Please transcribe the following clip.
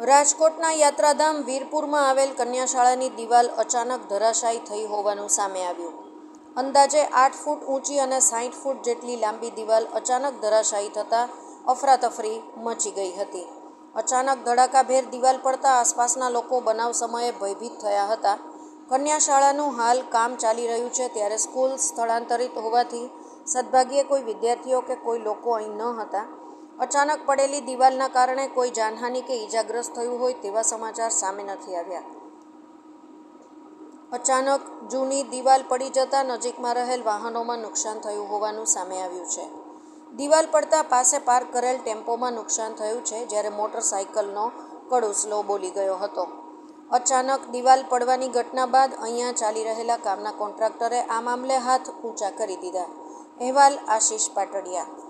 રાજકોટના યાત્રાધામ વીરપુરમાં આવેલ કન્યાશાળાની દિવાલ અચાનક ધરાશાયી થઈ હોવાનું સામે આવ્યું. અંદાજે આઠ ફૂટ ઊંચી અને સાઠ ફૂટ જેટલી લાંબી દિવાલ અચાનક ધરાશાયી થતાં અફરાતફરી મચી ગઈ હતી. અચાનક ધડાકાભેર દિવાલ પડતા આસપાસના લોકો બનાવ સમયે ભયભીત થયા હતા. કન્યાશાળાનું હાલ કામ ચાલી રહ્યું છે ત્યારે સ્કૂલ સ્થળાંતરિત હોવાથી સદભાગ્યે કોઈ વિદ્યાર્થીઓ કે કોઈ લોકો અહીં ન હતા. અચાનક પડેલી દિવાલના કારણે કોઈ જાનહાનિ કે ઈજાગ્રસ્ત થયું હોય તેવા સમાચાર સામે નથી આવ્યા. અચાનક જૂની દિવાલ પડી જતાં નજીકમાં રહેલ વાહનોમાં નુકસાન થયું હોવાનું સામે આવ્યું છે. દિવાલ પડતા પાસે પાર્ક કરેલ ટેમ્પોમાં નુકસાન થયું છે, જ્યારે મોટરસાયકલનો કડુસલો બોલી ગયો હતો. અચાનક દિવાલ પડવાની ઘટના બાદ અહીંયા ચાલી રહેલા કામના કોન્ટ્રાક્ટરે આ મામલે હાથ ઊંચા કરી દીધા. અહેવાલ આશીષ પાટડિયા.